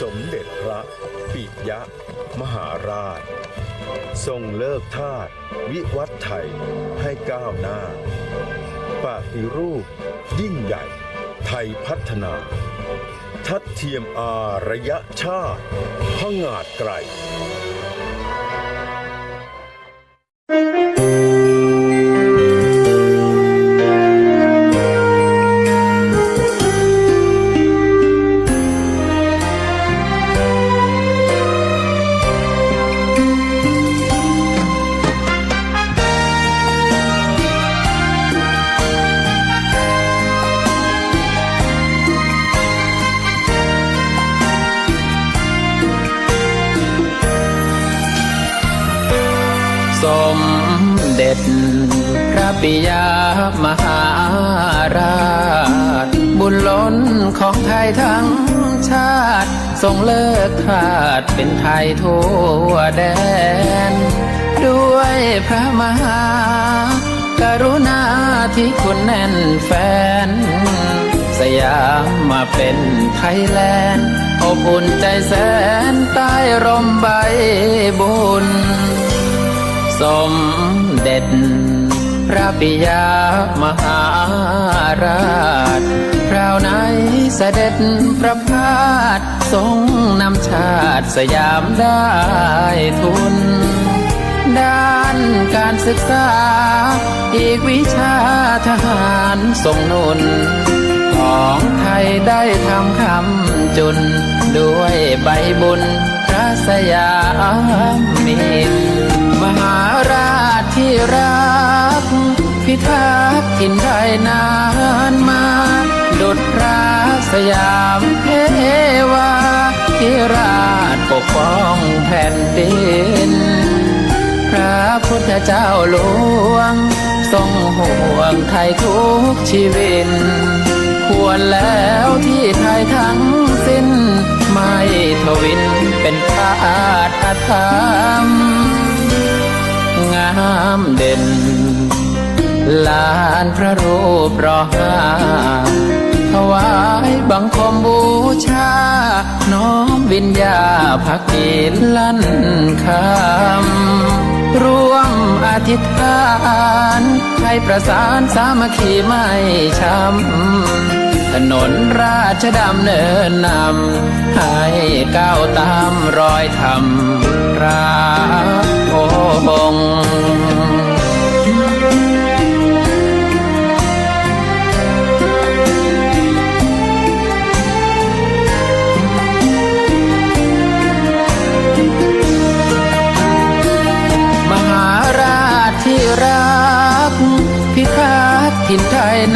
สมเด็จพระปิยะ มหาราช ทรงเลิกทาสวิวัฒน์ไทยให้ก้าวหน้า ปฏิรูป ยิ่งใหญ่ ไทยพัฒนา ทัดเทียมอารยชาติพงาดไกร สมเด็จ พระปิยามหาราช บุญล้นของไทยทั้งชาติ ทรงเลิกทาสเป็นไทยทั่วแดน ด้วยพระมหากรุณาที่คุณแน่นแฟน สยามมาเป็นไทยแลนด์อบอุ่นใจแสนใต้ร่มใบบุญ สมเด็จ พระปิยามหาราชคราวไหนเสด็จพระพาททรงนำชาติสยามได้ทุน ด้านการศึกษา อีกวิชาทหารทรงนุน ของไทยได้ทำคำจุน ด้วยใบบุญพระสยามมิน ที่รัก พิทักษ์ถิ่นไทยนานมา ดุจพระสยามเทวาที่ราชปกป้องแผ่นดิน พระพุทธเจ้าหลวง ทรงห่วงไทยทุกชีวิตควรแล้วที่ไทยทั้งสิ้น ไม่ทวินเป็นทาสอาธรรม เด่น ลานพระรูปรอห้าถวายบังคมบูชา น้อมวิญญาภักดีลั่นคำร่วมอธิษฐานให้ประสานสามัคคีไม่ช้ำถนนราชดำเนินนำให้ก้าวตามรอยธรรมพระองค์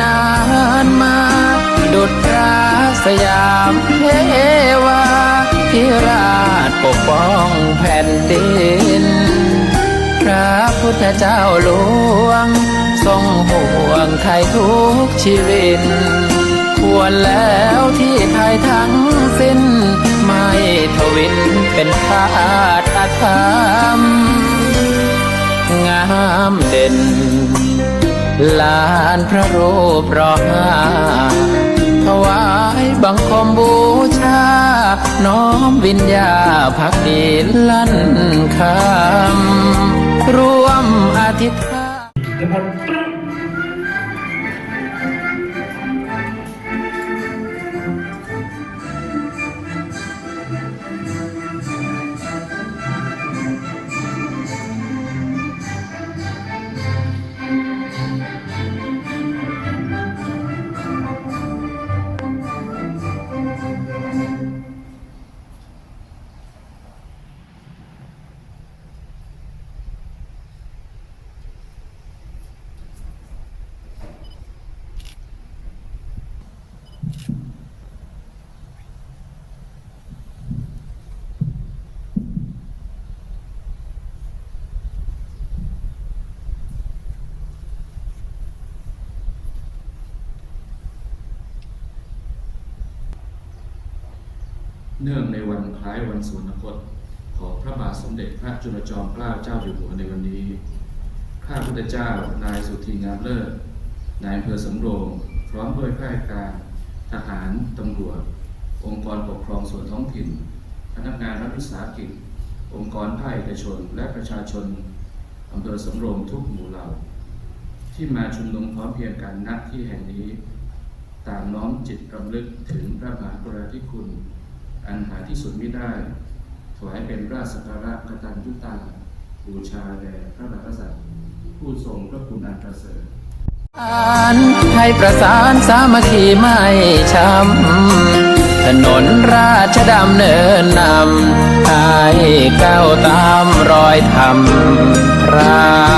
นานมา ดุจระสยามเทวาที่ราชปกป้องแผ่นดิน พระพุทธเจ้าหลวง ทรงห่วงไทยทุกชีวิต ควรแล้วที่ไทยทั้งสิ้น ไม่ทวินเป็นทาสอาธรรมงามเด่น ลานพระรูปรอหาถวายบังคมบูชา น้อมวิญญาภักดีลั่นคำร่วมอธิษฐา เนื่องในวันคล้ายวันสวรรคตของพระบาทสมเด็จพระจุลจอมเกล้าเจ้าอยู่หัวในวันนี้ ข้าพุทธเจ้านายสุธีงามเลิศ นายอำเภอสำโรงพร้อมด้วยข้าราชการ ทหาร ตำรวจ องค์กรปกครองส่วนท้องถิ่น พนักงานรัฐวิสาหกิจ องค์กรภาคเอกชน และประชาชนอำเภอสำโรงทุกหมู่เหล่า ที่มาชุมนุมพร้อมเพรียงกันณที่แห่งนี้ ต่างน้อมจิตรำลึกถึงพระมหากรุณาธิคุณ อันหาที่สุดไมิได้ ถวายเป็นราชสักการะกตัญญูตา บูชาแด่พระมหากษัตริย์ผู้ทรงพระคุณอันประเสริฐให้ประสานสามัคคีไม่ช้ำ ถนนราชดำเนินนำให้ก้าวตามรอยธรรมระโอ